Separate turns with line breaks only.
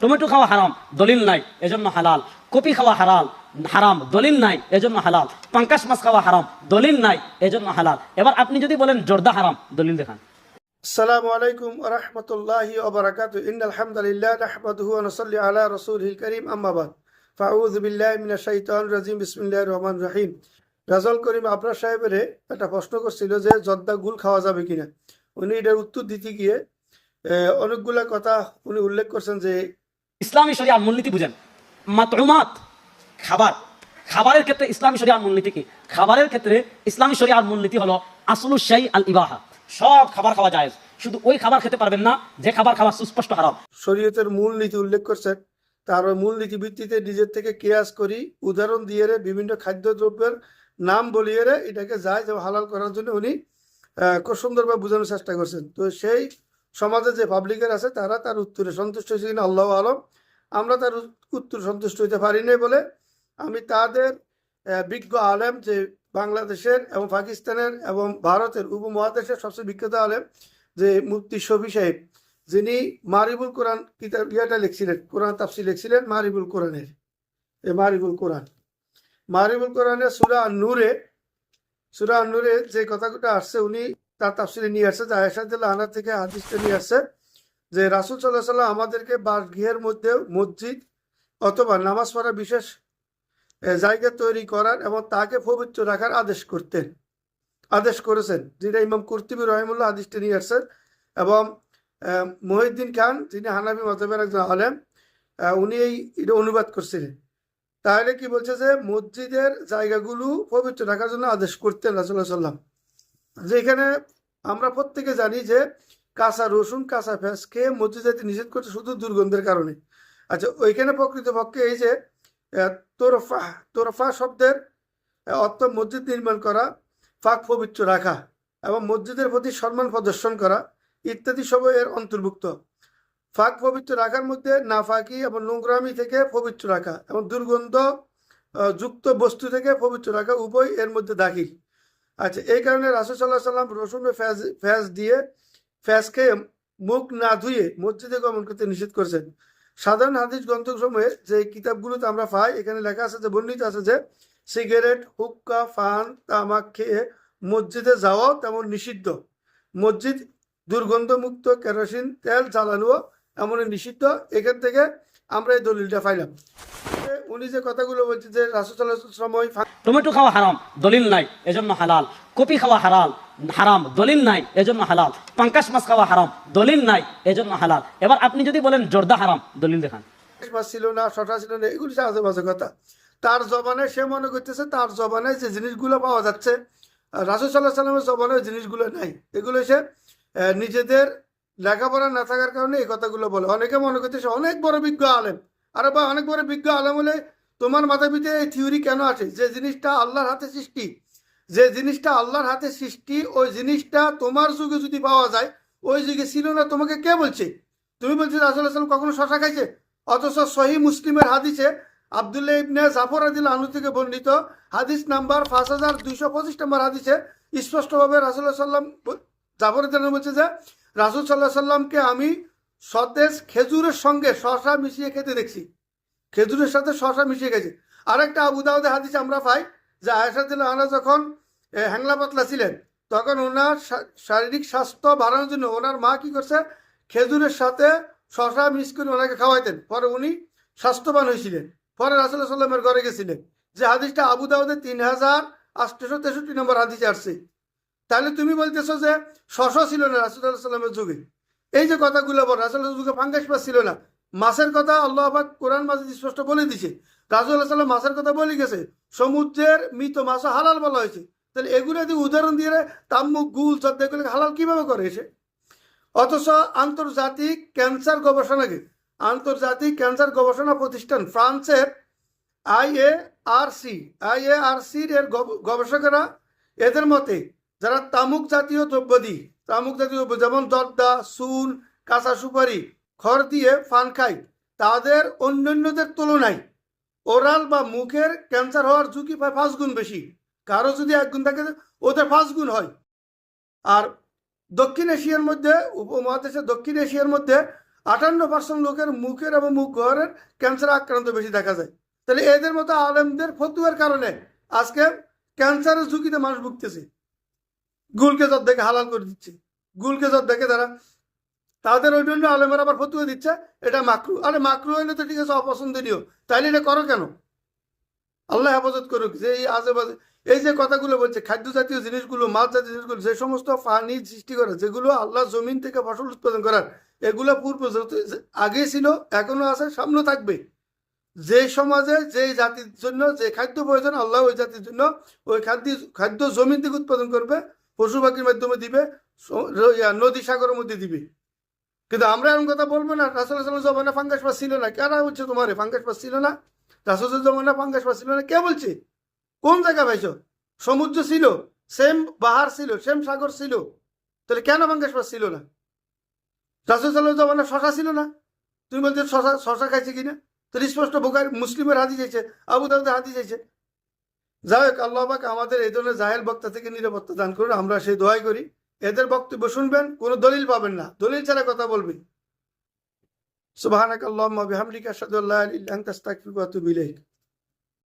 Tomato খাওয়া হারাম দলিল নাই এজন্য হালাল কপি খাওয়া হালাল হারাম দলিল নাই এজন্য হালাল পাঙ্কাশ মাছ খাওয়া হারাম দলিল নাই এজন্য হালাল এবার আপনি যদি বলেন জর্দা হারাম দলিল দেখান
السلام عليكم ورحمة الله وبركاته إن الحمد لله نحمده ونصلي على رسوله الكريم أما بعد فأعوذ بالله من الشيطان الرجيم بسم الله الرحمن الرحيم রাজল করিম আপনার সাহেবের একটা প্রশ্ন করছিল যে জর্দা গুল খাওয়া যাবে কিনা উনি এটার উত্তর দিতে গিয়ে আহ, অনেকগুলা কথা উনি উল্লেখ করছেন যে
ইসলামী শরিয়ার মূলনীতি বুঝেন। মাতরুমাত খাবার। খাবারের ক্ষেত্রে ইসলামী শরিয়ার মূলনীতি কি? খাবারের ক্ষেত্রে ইসলামী শরিয়ার মূলনীতি হলো আসলু শাই আল ইবাহা। সব খাবার খাওয়া যায় শুধু ওই খাবার খেতে পারবেন না, যে খাবার খাওয়া সুস্পষ্ট হারাম।
শরীয়তের মূল নীতি উল্লেখ করছেন। তার ওই মূল নীতি ভিত্তিতে নিজের থেকে কেয়াস করি, উদাহরণ দিয়ে বিভিন্ন খাদ্যদ্রব্যের নাম বলিয়ে এটাকে যায় হালাল করার জন্য উনি খুব সুন্দরভাবে বোঝানোর চেষ্টা করছেন। তো সেই সমাজে যে পাবলিকের আছে, তারা তার উত্তরে সন্তুষ্ট হয়েছে কিনা আল্লাহ আলম। আমরা তার উত্তর সন্তুষ্ট হইতে পারি নাই বলে আমি তাদের বিজ্ঞ আলেম যে বাংলাদেশের এবং পাকিস্তানের এবং ভারতের উপমহাদেশের সবচেয়ে বিখ্যাত আলেম, যে মুফতি শফি সাহেব, যিনি মারিবুল কোরআন কিতাব, ইয়াটা লিখছিলেন, কোরআন তাফসি লিখছিলেন মারিবুল কোরআনের এই মারিবুল কোরআন। মারিবুল কোরআনের সুরা নূরে সুরা নূরে যে কথাটা আসছে, উনি তার তাফসিরে নিয়ে আসছে যে আয়সাদুল্লাহ আনা থেকে হাদিসটা নিয়ে আসছে যে রাসুল সাল্লাহ সাল্লাম আমাদেরকে বাসগৃহের মধ্যে মসজিদ অথবা নামাজ পড়ার বিশেষ জায়গা তৈরি করার এবং তাকে পবিত্র রাখার আদেশ করতেন, আদেশ করেছেন। যেটা ইমাম কুর্তিবি রহিমুল্লাহ আদেশটা নিয়ে আসছেন এবং মহিউদ্দিন খান, যিনি হানাবি মতবের একজন আলেম উনি এই এটা অনুবাদ করছিলেন। তাহলে কি বলছে যে মসজিদের জায়গাগুলো পবিত্র রাখার জন্য আদেশ করতেন রাসুল্লাহ সাল্লাম যেখানে আমরা প্রত্যেকে জানি যে কাঁচা রসুন, কাঁচা ফ্যাস খেয়ে মসজিদ যাইতে নিষেধ করছে শুধু দুর্গন্ধের কারণে। আচ্ছা ওইখানে প্রকৃতপক্ষে এই যে তোরফা তোরফা শব্দের অর্থ মসজিদ নির্মাণ করা, ফাঁক পবিত্র রাখা এবং মসজিদের প্রতি সম্মান প্রদর্শন করা ইত্যাদি সব এর অন্তর্ভুক্ত। ফাঁক পবিত্র রাখার মধ্যে নাফাকি এবং নোংরামি থেকে পবিত্র রাখা এবং দুর্গন্ধ যুক্ত বস্তু থেকে পবিত্র রাখা উভয় এর মধ্যে দাখিল। আচ্ছা এই কারণে রাসুল সাল্লাহ সাল্লাম রসুন ও ফ্যাজ ফ্যাজ দিয়ে খেয়ে মুখ না ধুয়ে মসজিদে গমন করতে নিষেধ করেছেন। সাধারণ হাদিস গ্রন্থসমূহে যে কিতাবগুলোতে আমরা পাই, এখানে লেখা আছে যে, বর্ণিত আছে যে, সিগারেট, হুক্কা, ফান, তামাক খেয়ে মসজিদে যাওয়াও তেমন নিষিদ্ধ। মসজিদ দুর্গন্ধমুক্ত, কেরোসিন, তেল জ্বালানো এমনই নিষিদ্ধ। এখান থেকে আমরা এই দলিলটা পাইলাম। উনি যে কথাগুলো বলছে যে রাসুসাল্লাহ সময়
টমেটো খাওয়া হারাম দলিল নাই এজন্য হালাল। কপি খাওয়া হারাল হারাম দলিল নাই এজন্য হালাল। পাঙ্কাশ মাছ খাওয়া হারাম দলিল নাই এজন্য হালাল। এবার আপনি যদি বলেন জর্দা হারাম দলিল দেখান।
মাস ছিল না শটা ছিল না এগুলি বাজে কথা। তার জবানে সে মনে করতেছে তার জবানে যে জিনিসগুলো পাওয়া যাচ্ছে রাসুল সাল্লাহ সাল্লামের জবানে ওই জিনিসগুলো নাই। এগুলো সে নিজেদের লেখাপড়া না থাকার কারণে এই কথাগুলো বলে। অনেকে মনে করতেছে অনেক বড় বিজ্ঞ আলেম। আরে বা অনেক বড় বিজ্ঞ আলেম হলে তোমার মাথা পিঠে এই থিওরি কেন আছে? যে জিনিসটা আল্লাহর হাতে সৃষ্টি, যে জিনিসটা আল্লাহর হাতে সৃষ্টি, ওই জিনিসটা তোমার যুগে যদি পাওয়া যায়, ওই যুগে ছিল না, তোমাকে কে বলছে? তুমি বলছো রাসুল্লাহ সাল্লাম কখনো শশা খাইছে? অথচ সহি মুসলিমের হাদিসে আবদুল্লাহ ইবনে জাফর আদিল আনু থেকে বর্ণিত হাদিস নাম্বার পাঁচ হাজার দুইশো পঁচিশ নম্বর হাদিসে স্পষ্টভাবে রাসুল্লাহ সাল্লাম জাফর আদিল বলছে যে রাসুল সাল্লাহ সাল্লামকে আমি সতেজ খেজুরের সঙ্গে শশা মিশিয়ে খেতে দেখছি। খেজুরের সাথে শশা মিশিয়ে গেছে আরেকটা আবু দাউদে হাদিস আমরা পাই, যে আয়সাদুল আনা যখন হ্যাংলা পাতলা ছিলেন, তখন ওনার শারীরিক স্বাস্থ্য বাড়ানোর জন্য ওনার মা কি করছে, খেজুরের সাথে শশা মিক্স করে ওনাকে খাওয়াইতেন। পরে উনি স্বাস্থ্যবান হয়েছিলেন। পরে রাসুল্লাহ সাল্লামের ঘরে গেছিলেন। যে হাদিসটা আবু দাউদে তিন হাজার আটশো তেষট্টি নম্বর হাদিসে আসছে। তাহলে তুমি বলতেছো যে শশ ছিল না রাসুল্লাহ সাল্লামের যুগে। এই যে কথাগুলো বল রাসুল্লাহ যুগে ফাঙ্গাস মাছ ছিল না। মাছের কথা আল্লাহ আবাদ কোরআন মাজিদ স্পষ্ট বলে দিছে। রাসুল্লাহ সাল্লাম মাছের কথা বলে গেছে, সমুদ্রের মৃত মাছও হালাল বলা হয়েছে। তাহলে এগুলো যদি উদাহরণ দিয়ে তাম্মুক, গুল এগুলো হালাল কীভাবে করে এসে? অথচ আন্তর্জাতিক ক্যান্সার গবেষণাকে আন্তর্জাতিক ক্যান্সার গবেষণা প্রতিষ্ঠান ফ্রান্সের আইএআরসি, আইএআরসির এর গব- গবেষকেরা এদের মতে, যারা তামুক জাতীয় দ্রব্যাদি তামুক জাতীয় দ্রব্য যেমন দর্দা সুন, কাঁচা সুপারি, খড় দিয়ে ফান খায়। তাদের অন্যান্যদের তুলনায় ওরাল বা মুখের ক্যান্সার হওয়ার ঝুঁকি প্রায় পাঁচ গুণ বেশি। কারও যদি এক গুণ থাকে, ওদের পাঁচ গুণ হয়। আর দক্ষিণ এশিয়ার মধ্যে, উপমহাদেশের দক্ষিণ এশিয়ার মধ্যে আটান্ন পার্সেন্ট লোকের মুখের এবং মুখ ঘরের ক্যান্সার আক্রান্ত বেশি দেখা যায়। তাহলে এদের মতো আলেমদের ফতুয়ার কারণে আজকে ক্যান্সারের ঝুঁকিতে মানুষ ভুগতেছে। গুলকে জব দেখে হালাল করে দিচ্ছে। গুলকে জব দেখে তারা, তাদের ওই জন্য আলেমের আবার ফতুয়া দিচ্ছে, এটা মাকরু। আরে মাকরু হইলে তো ঠিক আছে, অপছন্দনীয়। তাইলে এটা করো কেন? আল্লাহ হেফাজত করুক, যে এই আজেবাজে, এই যে কথাগুলো বলছে খাদ্য জাতীয় জিনিসগুলো মাছ জাতীয় জিনিসগুলো, যে সমস্ত পানি সৃষ্টি করে, যেগুলো আল্লাহ জমিন থেকে ফসল উৎপাদন করার, এগুলো পূর্ব আগে ছিল, এখনও আছে সামনে থাকবে। যে সমাজে, যে জাতির জন্য, যে খাদ্য প্রয়োজন, আল্লাহ ওই জাতির জন্য ওই খাদ্য খাদ্য জমিন থেকে উৎপাদন করবে পশু পাখির মাধ্যমে দিবে নদী সাগরের মধ্যে দিবে। কিন্তু আমরা এরকম কথা বলব না, রাসুল জমানা ফাঙ্গাস পাস ছিল না? কেন হচ্ছে তোমার, ফাঙ্গাস পাস ছিল না? রাসুলের জমানা ফাঙ্গাস পাস ছিল না? কে বলছে? কোন জায়গা পাইছো? সমুদ্র ছিল, সেম বাহার ছিল, সেম সাগর ছিল, তাহলে কেন ফাঙ্গাস পাস ছিল না? রাসুল সাল্লাহ জমানা শশা ছিল না। তুমি বলছো, শশা শশা খাইছে কিনা? তাহলে স্পষ্ট বোকার মুসলিমের হাতি চাইছে আবু দাউদের হাতি চাইছে যাই হোক আল্লাহবাক আমাদের এই ধরনের জাহেল বক্তা থেকে নিরাপত্তা দান করুন, আমরা সেই দোয়াই করি। এদের বক্তব্য শুনবেন, কোনো দলিল পাবেন না। দলিল ছাড়া কথা বলবেন সুবাহ আল্লাহ বিহামদিকা আল্লা ইলাহা ইল্লা